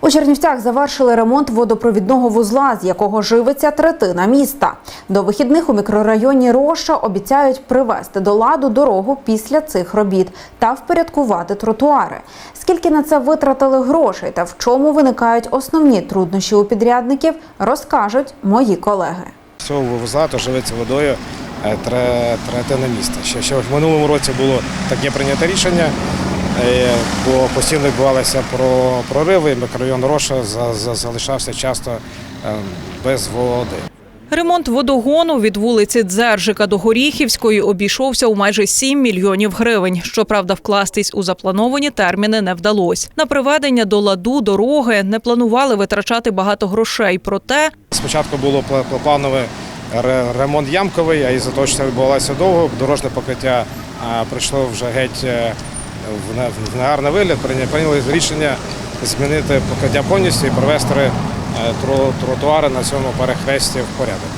У Чернівцях завершили ремонт водопровідного вузла, з якого живиться третина міста. До вихідних у мікрорайоні Роша обіцяють привести до ладу дорогу після цих робіт та впорядкувати тротуари. Скільки на це витратили грошей та в чому виникають основні труднощі у підрядників, розкажуть мої колеги. Цього вузла то живиться водою е, третина міста. Ще, ще в минулому році було таке прийнято рішення, бо постійно відбувалися про прориви, мікрорайон Роша за- за- залишався часто е, без води. Ремонт водогону від вулиці Дзержика до Горіхівської обійшовся у майже 7 мільйонів гривень. Щоправда, вкластись у заплановані терміни не вдалося. На приведення до ладу дороги не планували витрачати багато грошей. Проте Спочатку було пла- пла- плановий ремонт ямковий, а із-за того, що це відбувалося довго, дорожне покриття прийшло вже геть е, в не- в негарний вигляд. Прийня- Прийняли рішення змінити покриття повністю і привести е, тро- тротуари на цьому перехресті в порядок.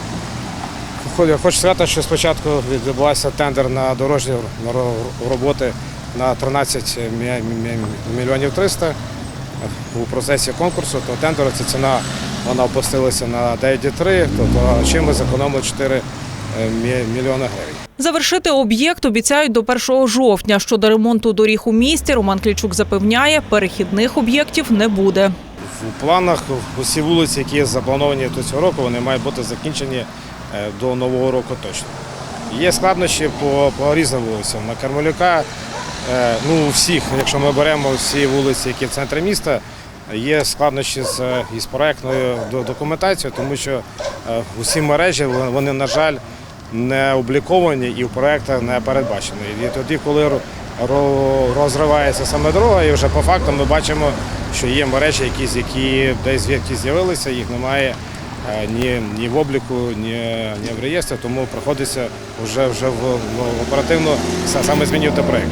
Хо- Хочу сказати, що спочатку відбувався тендер на дорожні роботи на 13 мі- мі- мільйонів 300. У процесі конкурсу, то тендеру ця ціна вона опустилася на 9,3, тобто чим ми зекономили 4 е, мі- мільйони гривень. завершити об'єкт обіцяють до 1 жовтня. Щодо ремонту доріг у місті, Роман Клічук запевняє, перехідних об'єктів не буде. В планах усі вулиці, які заплановані до цього року, вони мають бути закінчені е, до нового року точно. Є складнощі по, по різним вулицям. На Кармелюка, е, ну у всіх, якщо ми беремо всі вулиці, які в центрі міста, є складнощі з, із проектною до- документацією, тому що усі мережі, вони, на жаль, не обліковані і в проектах не передбачені. І тоді, коли ро- ро- розривається саме дорога, і вже по факту ми бачимо, що є мережі, якісь, які десь звідки з'явилися, їх немає е, ні, ні в обліку, ні, ні в реєстрі, тому приходиться вже, вже в, в оперативно саме змінювати проєкт.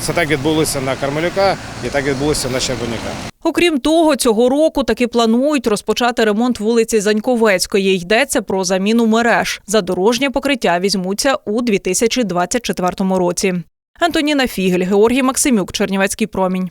Це так відбулося на Кармелюка і так відбулося на Щербаняка. Окрім того, цього року таки планують розпочати ремонт вулиці Заньковецької. Йдеться про заміну мереж. За дорожнє покриття візьмуться у 2024 році. Антоніна Фігель, Георгій Максимюк, Чернівецький промінь.